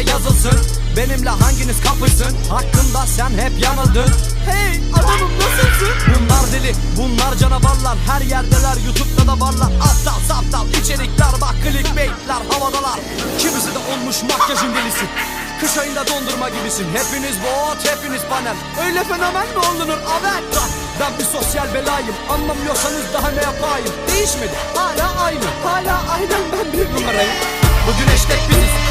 deftere yazılsın. Benimle hanginiz kapışsın? Hakkında sen hep yanıldın. Hey adamım nasılsın? Bunlar deli bunlar canavarlar. Her yerdeler YouTube'da da varlar. Aptal saptal içerikler bak clickbaitler havadalar. Kimisi de olmuş makyajın delisi. Kış ayında dondurma gibisin. Hepiniz bot hepiniz panel. Öyle fenomen mi olunur? Avel. Ben bir sosyal belayım. Anlamıyorsanız daha ne yapayım? Değişmedi. Hala aynı. Hala aynen ben bir numarayım Bugün hashtag biziz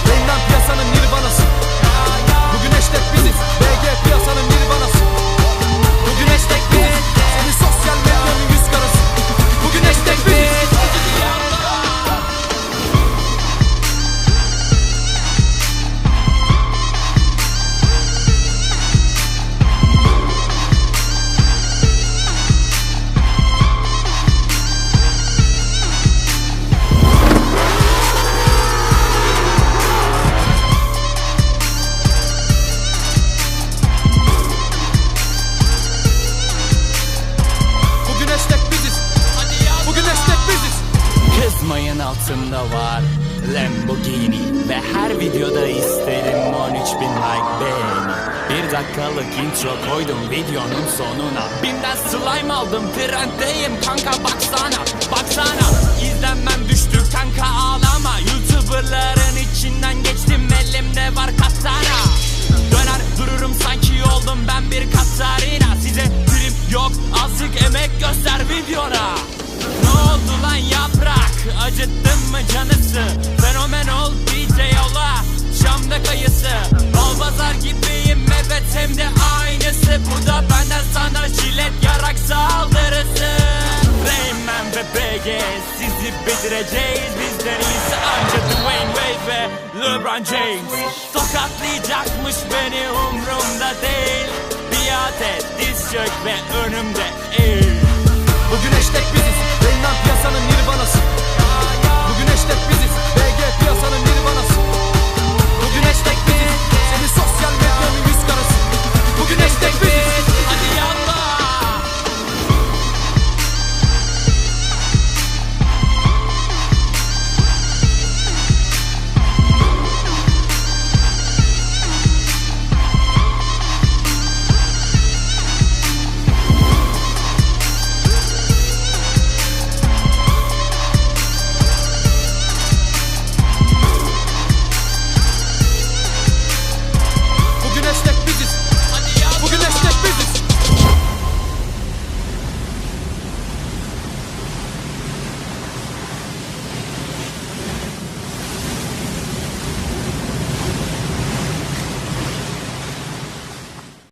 Kızmayın altında var Lamborghini Ve her videoda isterim 13 bin like beğeni. Bir dakikalık intro koydum videonun sonuna. Bimden slime aldım trenddeyim kanka baksana Baksana. İzlenmem düştü kanka ağlama. Youtuberların içinden geçtim elimde var katana Döner dururum sanki oldum ben bir Katarina. Size prim yok azıcık emek göster videona Ne oldu lan yaprak acıttın mı canısı? Fenomen ol DJ yola Şam'da kayısı. Bal pazar gibiyim evet hem de aynısı. Bu da benden sana jilet yarak saldırısı. Rayman ve BG sizi bitireceğiz. Bizden iyisi anca Dwayne Wade ve LeBron James. Tokatlayacakmış beni umrumda değil. Biat et diz çök ve önümde eğil. Bugün hashtag biziz Rengen